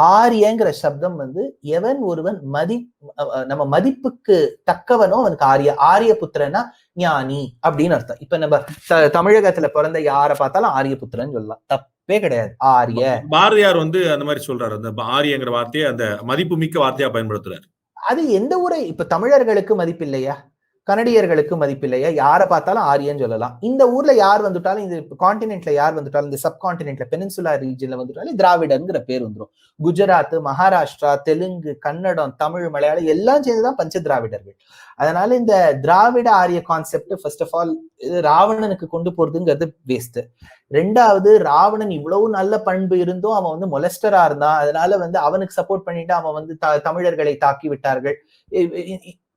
ஆரியங்கிற சப்தம் வந்து எவன் ஒருவன் மதி நம்ம மதிப்புக்கு தக்கவனோ அவனுக்கு ஆரிய ஆரிய புத்திரனா ஞானி அப்படின்னு அர்த்தம். இப்ப நம்ம தமிழகத்துல பிறந்த யாரை பார்த்தாலும் ஆரிய புத்திரன் சொல்லலாம். தப்பே கிடையாது. ஆரிய. பாரதியார் வந்து அந்த மாதிரி சொல்றாரு. அந்த ஆரியங்கிற வார்த்தையை அந்த மதிப்பு மிக்க வார்த்தையா பயன்படுத்துறாரு. அது எந்த ஊரை இப்ப தமிழர்களுக்கு மதிப்பில்லையா? கனடியர்களுக்கு மதிப்பில்லையா. யாரை பார்த்தாலும் ஆரியன்னு சொல்லலாம். இந்த ஊர்ல யார் வந்துட்டாலும் இந்த காண்டினென்ட்ல யார் வந்துட்டாலும் இந்த சப்கான்டினென்ட்ல பெனின்சுலா ரீஜன்ல வந்துட்டாலும் திராவிடங்கிற பேர் வந்துடும் குஜராத் மகாராஷ்டிரா தெலுங்கு கன்னடம் தமிழ் மலையாளம் எல்லாம் சேர்ந்துதான் பஞ்ச திராவிடர்கள். அதனால இந்த திராவிட ஆரிய கான்செப்ட் ஃபர்ஸ்ட் ஆஃப் ஆல் ராவணனுக்கு கொண்டு போறதுங்கிறது வேஸ்ட் ரெண்டாவது ராவணன் இவ்வளவு நல்ல பண்பு இருந்தும் அவன் வந்து மொலஸ்டரா இருந்தான். அதனால வந்து அவனுக்கு சப்போர்ட் பண்ணிட்டு அவன் வந்து த- தமிழர்களை தாக்கி விட்டார்கள்.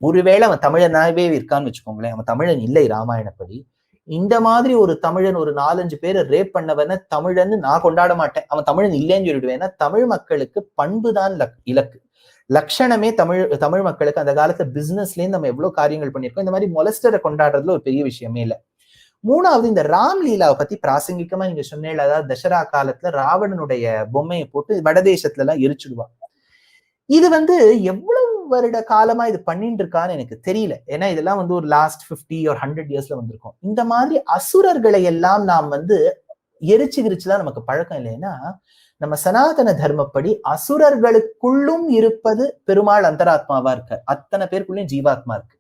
ஒருவேளை அவன் தமிழனாவே இருக்கான்னு வச்சுக்கோங்களேன் அவன் தமிழன் இல்லை ராமாயணப்படி. இந்த மாதிரி ஒரு தமிழன் ஒரு நாலஞ்சு பேரை ரேப் பண்ணவன தமிழன்னு நான் கொண்டாட மாட்டேன். அவன் தமிழன் இல்லைன்னு சொல்லிடுவேன். ஏன்னா தமிழ் மக்களுக்கு பண்புதான் லக்- இலக்கு. லட்சணமே தமிழ் தமிழ் மக்களுக்கு அந்த காலத்துல பிசினஸ்ல நம்ம எவ்வளவு காரியங்கள் பண்ணியிருக்கோம். இந்த மாதிரி மொலஸ்டரை கொண்டாடுறதுல ஒரு பெரிய விஷயமே இல்லை. மூணாவது இந்த ராம்லீலாவை பத்தி பிராசங்கிகமா நீங்க சொன்னேன் அதாவது தசரா காலத்துல ராவணனுடைய பொம்மையை போட்டு வடதேசத்துல எல்லாம் எரிச்சுடுவான். இது வந்து எவ்வளவு வருட காலமா இது பண்ணிட்டு இருக்கான்னு எனக்கு தெரியல. ஏன்னா இதெல்லாம் வந்து ஒரு லாஸ்ட் 50 ஒரு ஹண்ட்ரட் இயர்ஸ்ல வந்திருக்கும். இந்த மாதிரி அசுரர்களை எல்லாம் நாம் வந்து எரிச்சு கிரிச்சுதான் நமக்கு பழக்கம் இல்லைன்னா நம்ம சனாதன தர்மப்படி அசுரர்களுக்குள்ளும் இருப்பது பெருமாள் அந்தராத்மாவா இருக்கார். அத்தனை பேருக்குள்ளயும் ஜீவாத்மா இருக்கு.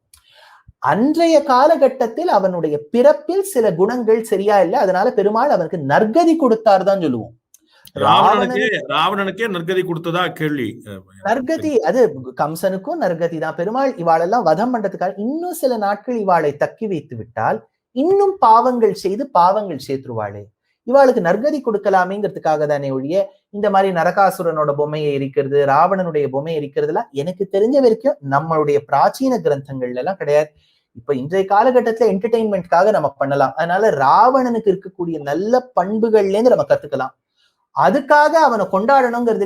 அன்றைய காலகட்டத்தில் அவனுடைய பிறப்பில் சில குணங்கள் சரியா இல்லை. அதனால பெருமாள் அவனுக்கு நற்கதி கொடுத்தார் தான் சொல்லுவோம். ராவணனுக்கே ராவணனுக்கே நற்கதி கொடுத்ததா கேள்வி. நற்கதி அது கம்சனுக்கும் நற்கதி தான். பெருமாள் இவாளெல்லாம் வதம் பண்றதுக்காக இன்னும் சில நாட்கள் இவாளை தக்கி வைத்து விட்டால் இன்னும் பாவங்கள் செய்து பாவங்கள் சேர்த்துருவாளே. இவாளுக்கு நற்கதி கொடுக்கலாமேங்கிறதுக்காக தானே ஒழிய இந்த மாதிரி நரகாசுரனோட பொம்மையை எரிக்கிறது ராவணனுடைய பொம்மையை எரிக்கிறதுலாம் எனக்கு தெரிஞ்ச வரைக்கும் நம்மளுடைய பிராச்சீன கிரந்தங்கள்ல எல்லாம் கிடையாது. இப்ப இன்றைய காலகட்டத்துல என்டர்டெயின்மெண்ட்காக நம்ம பண்ணலாம். அதனால ராவணனுக்கு இருக்கக்கூடிய நல்ல பண்புகள்ல இருந்து நம்ம கத்துக்கலாம். அதுக்காக அவனை கொண்டாடணுங்கிறது